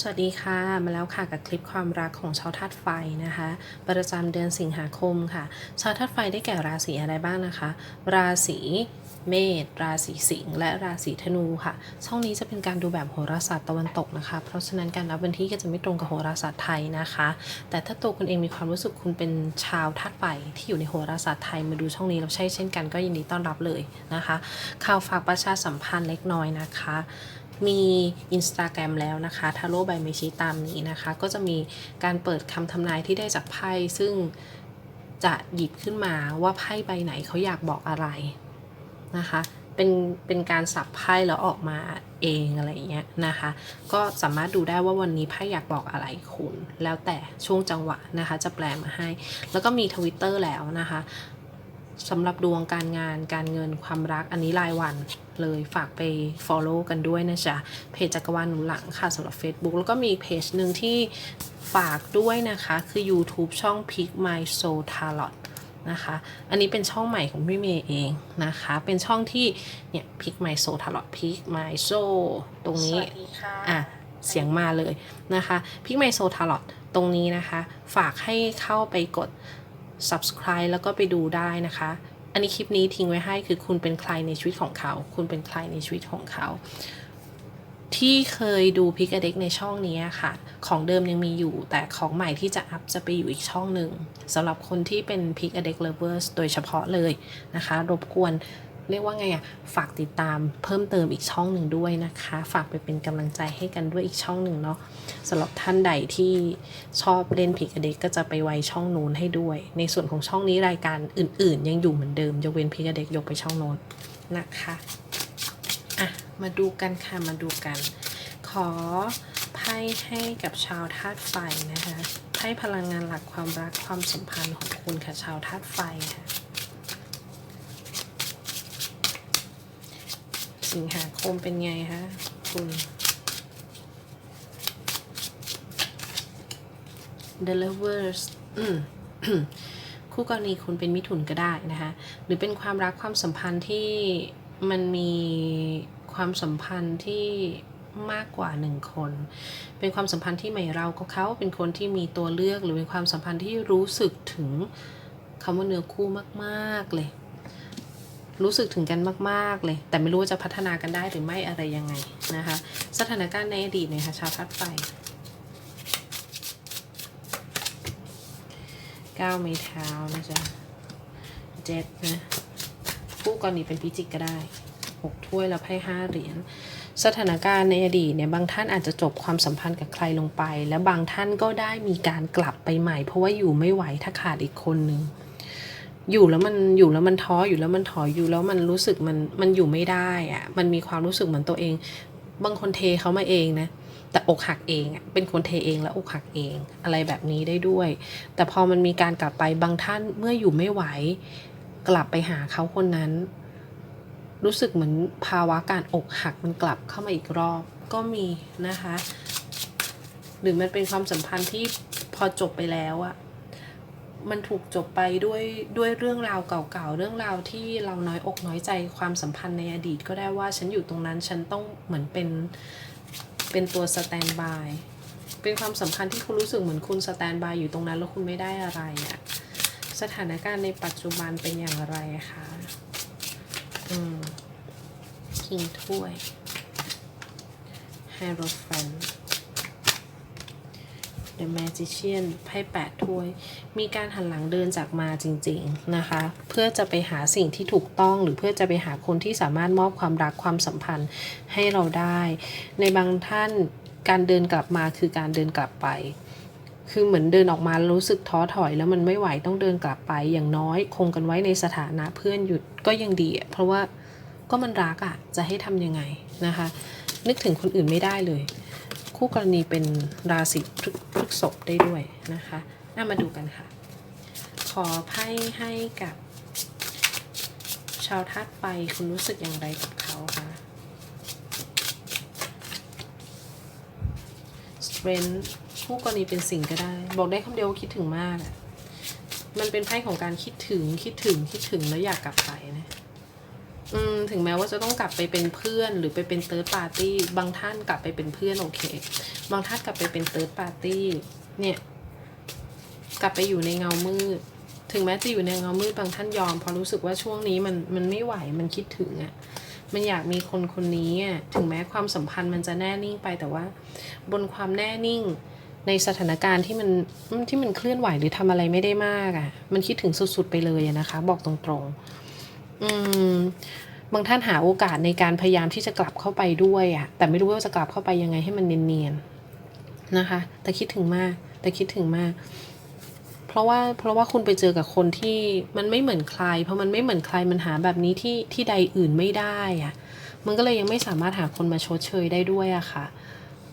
สวัสดีค่ะ มาแล้วค่ะกับคลิปความรักของชาวธาตุไฟนะคะ ประจำเดือนสิงหาคมค่ะ ชาวธาตุไฟได้แก่ราศีอะไรบ้างนะคะ ราศีเมษราศีสิงห์และราศีธนูค่ะ ช่องนี้จะเป็นการดูแบบโหราศาสตร์ตะวันตกนะคะ เพราะฉะนั้นการนับวันที่ก็จะไม่ตรงกับโหราศาสตร์ไทยนะคะ แต่ถ้าตัวคุณเองมีความรู้สึกคุณเป็นชาวธาตุไฟที่อยู่ในโหราศาสตร์ไทยมาดูช่องนี้แล้วใช่เช่นกันก็ยินดีต้อนรับเลยนะคะข่าวฝากประชาสัมพันธ์เล็กน้อยนะคะ มี Instagram แล้วนะคะทาโร่ใบเมชิตามนี้นะคะ ก็จะมีการเปิดคำทำนายที่ได้จากไพ่ซึ่งจะหยิบขึ้นมาว่าไพ่ใบไหนเขาอยากบอกอะไรนะคะ เป็นเป็นการสับไพ่แล้วออกมาเองอะไรอย่างเงี้ยนะคะ ก็สามารถดูได้ว่าวันนี้ไพ่อยากบอกอะไรคุณ แล้วแต่ช่วงจังหวะนะคะ จะแปลมาให้ แล้วก็มีทวิตเตอร์แล้วนะคะ สำหรับดวงการงานการเงินความรักอันนี้รายวันเลยฝากไป follow กันด้วยนะจ๊ะ เพจจักรวาลหนุนหลังค่ะสำหรับ Facebook แล้วก็มีอีกเพจหนึ่งที่ฝากด้วยนะคะ คือ YouTube ช่อง Pick My Soul Tarot นะคะ อันนี้เป็นช่องใหม่ของพี่เมย์เองนะคะ เป็นช่องที่เนี่ย Pick My Soul Tarot Pick My Soul ตรงนี้อะเสียงมาเลยนะคะพิกไมโซทาร์ลอตตรงนี้นะคะ ฝากให้เข้าไปกด subscribe แล้วก็ไปดูได้นะคะ อันนี้คลิปนี้ทิ้งไว้ให้คือคุณเป็นใครในชีวิตของเขา คุณเป็นใครในชีวิตของเขา ที่เคยดูพิกเด็กในช่องนี้ค่ะ ของเดิมยังมีอยู่ แต่ของใหม่ที่จะอัพจะไปอยู่อีกช่องหนึ่งสำหรับคนที่เป็นพิกเด็กเลเวอร์โดยเฉพาะเลยนะคะ รบกวน เรียกว่าไงอะฝากติดตามเพิ่มเติมอีกช่องหนึ่งด้วยนะคะ ฝากไปเป็นกำลังใจให้กันด้วยอีกช่องหนึ่งเนาะสำหรับท่านใดที่ชอบเล่นพิกเด็กก็จะไปไว้ช่องนู้นให้ด้วย ในส่วนของช่องนี้รายการอื่น ๆ ยังอยู่เหมือนเดิมยกเว้นพิกเด็กยกไปช่องโน้นนะคะอะมาดูกันค่ะมาดูกัน ขอไพ่ให้กับชาวธาตุไฟนะคะไพ่พลังงานหลักความรักความสัมพันธ์ของคุณค่ะชาวธาตุไฟค่ะ สิงหาคมเป็นไงคะคุณ The Lovers คู่กรณีคุณเป็นมิถุนก็ได้นะคะ หรือเป็นความรักความสัมพันธ์ที่มันมีความสัมพันธ์ที่มากกว่าหนึ่งคน เป็นความสัมพันธ์ที่ไม่เราก็เขาเป็นคนที่มีตัวเลือกหรือเป็นความสัมพันธ์ที่รู้สึกถึงคำว่าเนื้อคู่มาก ๆ เลย รู้สึกถึงกันมาก ๆ เลย แต่ไม่รู้ว่าจะพัฒนากันได้หรือไม่อะไรยังไงนะคะ สถานการณ์ในอดีตเนี่ยค่ะชาวทัดไฟก้าวไม้เท้านะจ๊ะเจ็ดนะคู่กรณีเป็นพิจิกก็ได้หกถ้วยแล้วไพ่ห้าเหรียญสถานการณ์ในอดีตเนี่ยบางท่านอาจจะจบความสัมพันธ์กับใครลงไป แล้วบางท่านก็ได้มีการกลับไปใหม่ เพราะว่าอยู่ไม่ไหวถ้าขาดอีกคนนึง อยู่แล้วมันอยู่แล้วมันท้ออยู่แล้วมันถอยอยู่แล้วมันรู้สึกมันมันอยู่ไม่ได้อะมันมีความรู้สึกเหมือนตัวเอง บางคนเทเขามาเองนะแต่อกหักเองเป็นคนเทเองแล้วอกหักเอง อะไรแบบนี้ได้ด้วย แต่พอมันมีการกลับไปบางท่านเมื่ออยู่ไม่ไหว กลับไปหาเขาคนนั้น รู้สึกเหมือนภาวะการอกหักมันกลับเข้ามาอีกรอบก็มีนะคะ หรือมันเป็นความสัมพันธ์ที่พอจบไปแล้วอะ มันถูกจบไปด้วยด้วยเรื่องราวเก่าๆ เรื่องราวที่เราน้อยอกน้อยใจความสัมพันธ์ในอดีตก็ได้ว่าฉันอยู่ตรงนั้นฉันต้องเหมือนเป็นเป็นตัวสแตนบายเป็นความสัมพันธ์ที่คุณรู้สึกเหมือนคุณสแตนบายอยู่ตรงนั้นแล้วคุณไม่ได้อะไรอะสถานการณ์ในปัจจุบันเป็นอย่างไรคะอืมคิงถ้วยไฮโรแฟน The Magician ไพ่แปดถ้วย มีการหันหลังเดินจากมาจริง ๆ นะคะ เพื่อจะไปหาสิ่งที่ถูกต้องหรือเพื่อจะไปหาคนที่สามารถมอบความรักความสัมพันธ์ให้เราได้ ในบางท่านการเดินกลับมาคือการเดินกลับไป คือเหมือนเดินออกมารู้สึกท้อถอย แล้วมันไม่ไหวต้องเดินกลับไป อย่างน้อยคงกันไว้ในสถานะเพื่อนหยุดก็ยังดีเพราะว่าก็มันรักอะจะให้ทำยังไงนะคะ นึกถึงคนอื่นไม่ได้เลย คู่กรณีเป็นราศีพฤพฤษภได้ด้วยนะคะน่ามาดูกันค่ะ ขอไพ่ให้กับ ชาวธาตุไฟคุณรู้สึกอย่างไรกับเขาคะ Strength คู่กรณีเป็นสิ่งก็ได้ บอกได้คำเดียวว่าคิดถึงมากอะมันเป็นไพ่ของการคิดถึงคิดถึงคิดถึงแล้วอยากกลับไปนะ อืมถึงแม้ว่าจะต้องกลับไปเป็นเพื่อน หรือไปเป็นเติร์ดปาร์ตี้บางท่านกลับไปเป็นเพื่อนโอเค บางท่านกลับไปเป็นเติร์ดปาร์ตี้เนี่ยกลับไปอยู่ในเงามืด ถึงแม้จะอยู่ในเงามืดบางท่านยอมเพราะรู้สึกว่าช่วงนี้มันมันไม่ไหวมันคิดถึงอะ่ะมันอยากมีคนคนนี้อะ่ะถึงแม้ความสัมพันธ์มันจะแน่นิ่งไปแต่ว่า บนความแน่นิ่งในสถานการณ์ที่มันที่มันเคลื่อนไหวหรือทำอะไรไม่ได้มากอะ่ะ มันคิดถึงสุดๆไปเลยนะคะ บอกตรงๆ อืมบางท่านหาโอกาสในการพยายามที่จะกลับเข้าไปด้วยอะ่ะแต่ไม่รู้ว่าจะกลับเข้าไปยังไงให้มันเนียนๆนะคะ แต่คิดถึงมาก แต่คิดถึงมาก เพราะว่าเพราะว่าคุณไปเจอกับคนที่มันไม่เหมือนใคร เพราะมันไม่เหมือนใครมันหาแบบนี้ที่ที่ใดอื่นไม่ได้อะมันก็เลยยังไม่สามารถหาคนมาชดเชยได้ด้วยอะค่ะ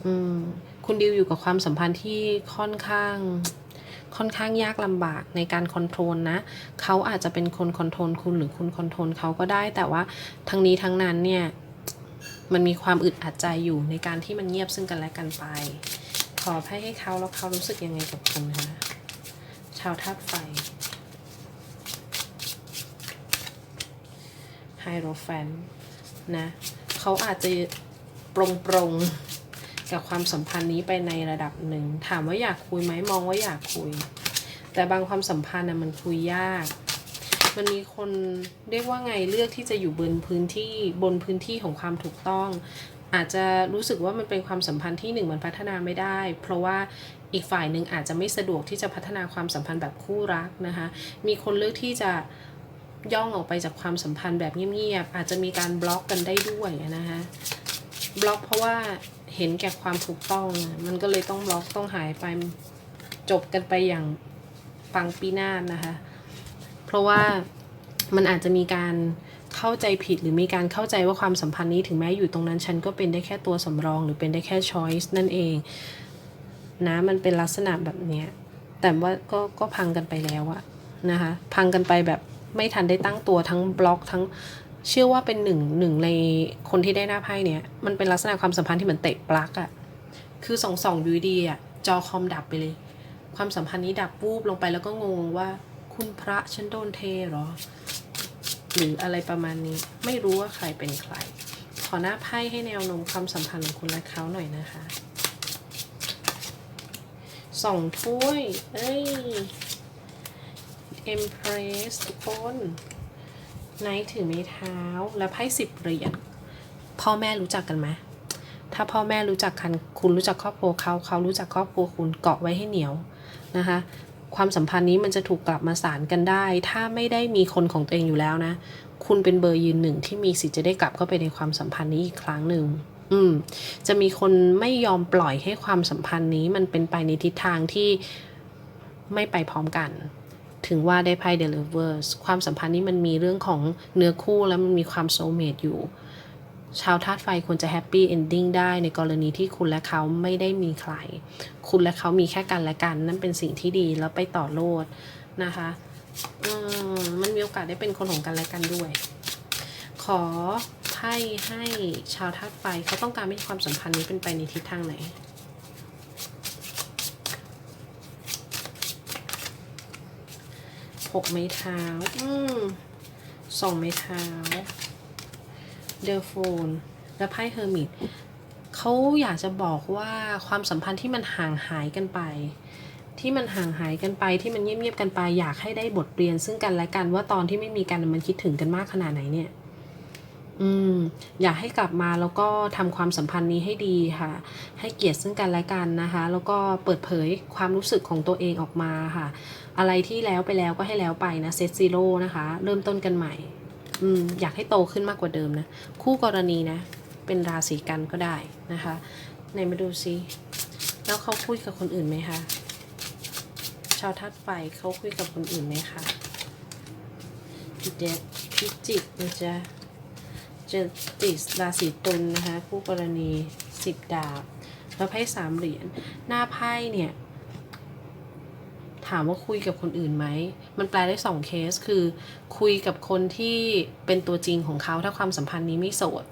อืมคุณดิวอยู่กับความสัมพันธ์ที่ค่อนข้าง ค่อนข้างยากลำบากในการคอนโทรลนะเขาอาจจะเป็นคนคอนโทรลคุณหรือคุณคอนโทรลเขาก็ได้ แต่ว่าทั้งนี้ทั้งนั้นเนี่ยมันมีความอึดอัดใจอยู่ในการที่มันเงียบซึ่งกันและกันไป ขอให้ให้เขาแล้วเขารู้สึกยังไงกับคุณนะชาวธาตุไฟไฮโรแฟนนะเขาอาจจะปรงปรง กับความสัมพันธ์นี้ไปในระดับหนึ่ง ถามว่าอยากคุยไหมมองว่าอยากคุย แต่บางความสัมพันธ์นะมันคุยยาก มันมีคนเรียกว่าไงเลือกที่จะอยู่บนพื้นที่บนพื้นที่ของความถูกต้อง อาจจะรู้สึกว่ามันเป็นความสัมพันธ์ที่หนึ่งมันพัฒนาไม่ได้ เพราะว่าอีกฝ่ายหนึ่งอาจจะไม่สะดวกที่จะพัฒนาความสัมพันธ์แบบคู่รักนะคะ มีคนเลือกที่จะย่องออกไปจากความสัมพันธ์แบบเงียบๆอาจจะมีการบล็อกกันได้ด้วยนะคะ บล็อกเพราะว่าเห็นแก่ความถูกต้อง มันก็เลยต้องบล็อกต้องหายไปจบกันไปอย่างปังปีหน้านะคะ เพราะว่ามันอาจจะมีการเข้าใจผิดหรือมีการเข้าใจว่าความสัมพันธ์นี้ถึงแม้อยู่ตรงนั้น ฉันก็เป็นได้แค่ตัวสำรอง หรือเป็นได้แค่ choice นั่นเองนะมันเป็นลักษณะแบบเนี้ยแต่ว่าก็ก็พังกันไปแล้วอะนะคะ พังกันไปแบบไม่ทันได้ตั้งตัวทั้งบล็อกทั้ง เชื่อว่าเป็นหนึ่งหนึ่งในคนที่ได้หน้าไพ่เนี้ยมันเป็นลักษณะความสัมพันธ์ที่เหมือนเตะปลั๊กอะคือส่องส่องยูดีอะจอคอมดับไปเลย ความสัมพันธ์นี้ดับวูบลงไปแล้วก็งงว่าคุณพระฉันโดนเทเหรอ หรืออะไรประมาณนี้ไม่รู้ว่าใครเป็นใคร ขอหน้าไพ่ให้แนวโน้มความสัมพันธ์ของคุณและเขาหน่อยนะคะสองถ้วย เอ้ย Empress ทุกคน ไนท์ถือไม้เท้าแล้วไพ่สิบเหรียญพ่อแม่รู้จักกันไหมถ้าพ่อแม่รู้จักกันคุณรู้จักครอบครัวเขาเขารู้จักครอบครัวคุณเกาะไว้ให้เหนียวนะคะความสัมพันธ์นี้มันจะถูกกลับมาสานกันได้ ถ้าไม่ได้มีคนของตัวเองอยู่แล้วนะ คุณเป็นเบอร์ยืนหนึ่งที่มีสิทธิ์จะได้กลับเข้าไปในความสัมพันธ์นี้อีกครั้งหนึ่งอืมจะมีคนไม่ยอมปล่อยให้ความสัมพันธ์นี้มันเป็นไปในทิศทางที่ไม่ไปพร้อมกัน ถึงว่าได้ไพ่ The Lovers ความสัมพันธ์นี้มันมีเรื่องของเนื้อคู่แล้วมันมีความโซเมตอยู่ ชาวธาตุไฟควรจะแฮปปี้เอนดิ้งได้ในกรณีที่คุณและเขาไม่ได้มีใคร คุณและเขามีแค่กันและกัน นั่นเป็นสิ่งที่ดีแล้วไปต่อโลดนะคะมันมีโอกาสได้เป็นคนของกันและกันด้วย ขอไพ่ให้ชาวธาตุไฟเขาต้องการให้ความสัมพันธ์นี้เป็นไปในทิศทางไหน หกไม้เท้า อืมสองไม้เท้า เดลโฟน และไพ่เฮอร์มิตเขาอยากจะบอกว่าความสัมพันธ์ที่มันห่างหายกันไป ที่มันห่างหายกันไปที่มันเงียบๆกันไป อยากให้ได้บทเรียนซึ่งกันและกันว่าตอนที่ไม่มีกันมันคิดถึงกันมากขนาดไหนเนี่ย อืมอยากให้กลับมาแล้วก็ทำความสัมพันธ์นี้ให้ดีค่ะ ให้เกียรติซึ่งกันและกันนะคะ แล้วก็เปิดเผยความรู้สึกของตัวเองออกมาค่ะ อะไรที่แล้วไปแล้วก็ให้แล้วไปนะเซตซีโร่นะคะ เริ่มต้นกันใหม่ อืมอยากให้โตขึ้นมากกว่าเดิมนะ คู่กรณีนะ เป็นราศีกันก็ได้นะคะไหนมาดูซิแล้วเขาคุยกับคนอื่นไหมคะชาวทัดไฟเขาคุยกับคนอื่นไหมคะเด็ดพิจิกนะจ๊ะ เจติสราศีตุลนะคะคู่กรณีสิบดาบแล้วไพ่สามเหรียญหน้าไพ่เนี่ย ถามว่าคุยกับคนอื่นไหม มันแปลได้สองเคสคือคุยกับคนที่เป็นตัวจริงของเขาถ้าความสัมพันธ์นี้ไม่โสด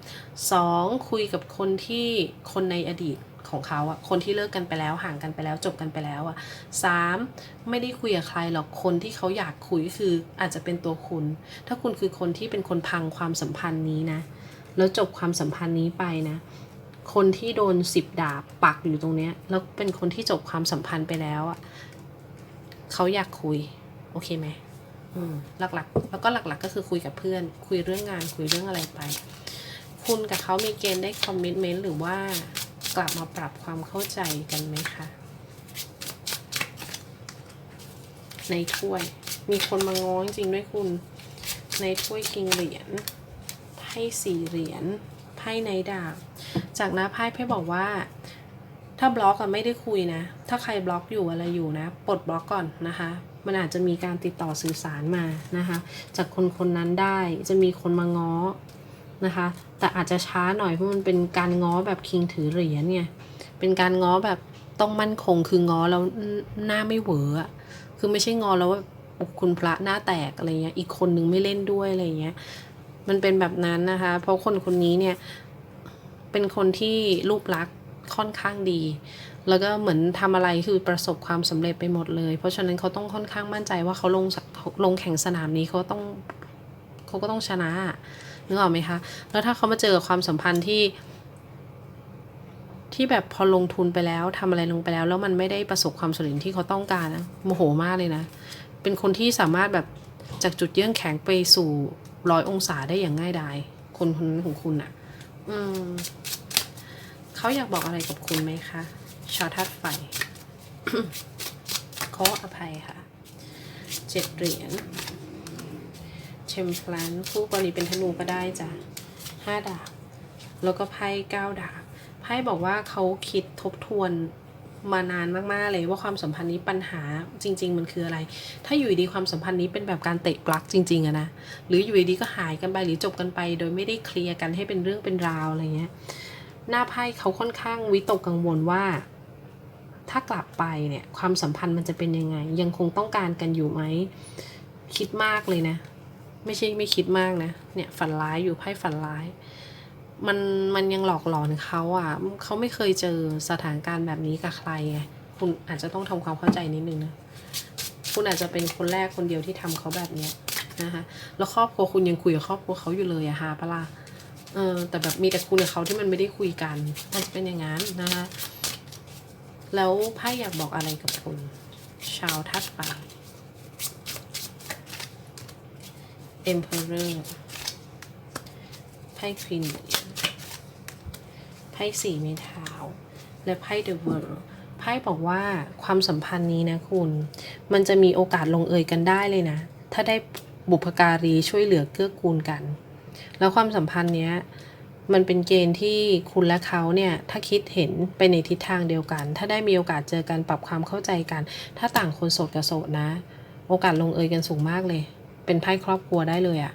สองคุยกับคนที่คนในอดีต ของเขาอะคนที่เลิกกันไปแล้วห่างกันไปแล้วจบกันไปแล้วอะสามไม่ได้คุยกับใครหรอกคนที่เขาอยากคุยคืออาจจะเป็นตัวคุณ ถ้าคุณคือคนที่เป็นคนพังความสัมพันธ์นี้นะ แล้วจบความสัมพันธ์นี้ไปนะ คนที่โดนสิบดาบปักอยู่ตรงเนี้ยแล้วเป็นคนที่จบความสัมพันธ์ไปแล้วอะเขาอยากคุย โอเคไหมอืมหลักๆ แล้วก็หลักๆ ก็คือคุยกับเพื่อน คุยเรื่องงานคุยเรื่องอะไรไป คุณกับเขามีเกณฑ์ได้คอมมิชเมนต์หรือว่า กลับมาปรับความเข้าใจกันไหมคะ ในถ้วย มีคนมาง้อจริงด้วยคุณ ในถ้วยกิงเหรียญไพ่สี่เหรียญไพ่ในดาบ จากหน้าไพ่ไพ่บอกว่า ถ้าบล็อกอะไม่ได้คุยนะ ถ้าใครบล็อกอยู่อะไรอยู่นะ ปลดบล็อกก่อนนะคะ มันอาจจะมีการติดต่อสื่อสารมานะคะ จากคนคนนั้นได้ จะมีคนมาง้อ นะคะ แต่อาจจะช้าหน่อยเพราะมันเป็นการง้อแบบคิงถือเหรียญไงเป็นการง้อแบบต้องมั่นคงคือง้อแล้วหน้าไม่เหวอะคือไม่ใช่ง้อแล้วว่าคุณพระหน้าแตกอะไรเงี้ย อีกคนนึงไม่เล่นด้วยอะไรเงี้ย มันเป็นแบบนั้นนะคะ เพราะคนคนนี้เนี่ย เป็นคนที่รูปลักษณ์ค่อนข้างดี แล้วก็เหมือนทำอะไรคือประสบความสำเร็จไปหมดเลย เพราะฉะนั้นเขาต้องค่อนข้างมั่นใจว่าเขาลงลงแข่งสนามนี้เขาต้องเขาก็ต้องชนะ นึกออกไหมคะ แล้วถ้าเขามาเจอกับความสัมพันธ์ที่ ที่แบบพอลงทุนไปแล้วทำอะไรลงไปแล้ว แล้วมันไม่ได้ประสบความสำเร็จที่เขาต้องการนะโมโหมากเลยนะ เป็นคนที่สามารถแบบจากจุดเยื่องแข็งไปสู่ร้อยองศาได้อย่างง่ายดายคนคนนั้นของคุณอะ่ะ อืมเขาอยากบอกอะไรกับคุณไหมคะชาทัดไฟขออภัยค่ะเจ็ดเหรียญ เชมพลันคู่กรณีเป็นธนูก็ได้จ้ะห้าดาบ แล้วก็ไพ่เก้าดาบ ไพ่บอกว่าเขาคิดทบทวนมานานมากๆเลยว่าความสัมพันธ์นี้ปัญหาจริง ๆ มันคืออะไร ถ้าอยู่ดีๆความสัมพันธ์นี้เป็นแบบการเตะปลั๊กจริงๆอะนะ หรืออยู่ดีๆก็หายกันไปหรือจบกันไป โดยไม่ได้เคลียร์กันให้เป็นเรื่องเป็นราวอะไรเงี้ย หน้าไพ่เขาค่อนข้างวิตกกังวลว่า ถ้ากลับไปเนี่ยความสัมพันธ์มันจะเป็นยังไง ยังคงต้องการกันอยู่ไหม คิดมากเลยนะ ไม่ใช่ไม่คิดมากนะ เนี่ยฝันร้ายอยู่ไพ่ฝันร้าย มันมันยังหลอกหลอนเขาอะเขาไม่เคยเจอสถานการณ์แบบนี้กับใครไงคุณอาจจะต้องทำความเข้าใจนิดนึงนะคุณอาจจะเป็นคนแรกคนเดียวที่ทำเขาแบบเนี้ยนะคะแล้วครอบครัวคุณยังคุยกับครอบครัวเขาอยู่เลยอะฮาปะล่ะเออแต่แบบมีแต่คุณกับเขาที่มันไม่ได้คุยกันมันจะเป็นอย่างนั้นนะคะแล้วไพ่อยากบอกอะไรกับคุณ ชาวทัดไฟ Emperor ไพ่ควีนเหรียญไพ่สี่ไม้เท้า และไพ่ The World ไพ่บอกว่าความสัมพันธ์นี้นะคุณ มันจะมีโอกาสลงเอยกันได้เลยนะ ถ้าได้บุพการีช่วยเหลือเกื้อกูลกัน แล้วความสัมพันธ์เนี้ยมันเป็นเกณฑ์ที่คุณและเขาเนี่ยถ้าคิดเห็นไปในทิศทางเดียวกัน ถ้าได้มีโอกาสเจอกันปรับความเข้าใจกัน ถ้าต่างคนโสดกับโสดนะ โอกาสลงเอยกันสูงมากเลย เป็นไพ่ครอบครัวได้เลยอะ่ะ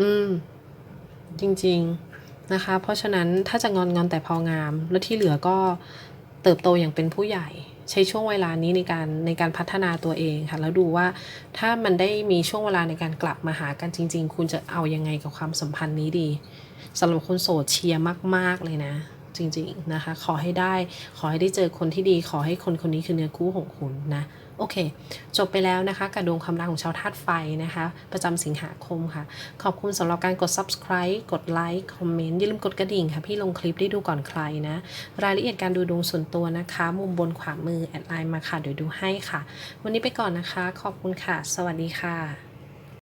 อืม จริง ๆนะคะ เพราะฉะนั้นถ้าจะงอนงอนแต่พองาม แล้วที่เหลือก็เติบโตอย่างเป็นผู้ใหญ่ ใช้ช่วงเวลานี้ในการในการพัฒนาตัวเองค่ะ แล้วดูว่าถ้ามันได้มีช่วงเวลาในการกลับมาหากันจริง ๆ คุณจะเอายังไงกับความสัมพันธ์นี้ดีสำหรับคนโสดเชียร์มาก ๆ เลยนะ จริง ๆ นะคะ ขอให้ได้ ขอให้ได้เจอคนที่ดี ขอให้คนคนนี้คือเนื้อคู่ของคุณนะ โอเค จบไปแล้วนะคะกับดวงความรักของชาวธาตุไฟนะคะ ประจำสิงหาคมค่ะ ขอบคุณสำหรับการกด subscribe กดไลค์คอมเมนต์อย่าลืมกดกระดิ่งค่ะ พี่ลงคลิปได้ดูก่อนใครนะ รายละเอียดการดูดวงส่วนตัวนะคะ มุมบนขวามือแอดไลน์มาค่ะเดี๋ยวดูให้ค่ะ วันนี้ไปก่อนนะคะ ขอบคุณค่ะ สวัสดีค่ะ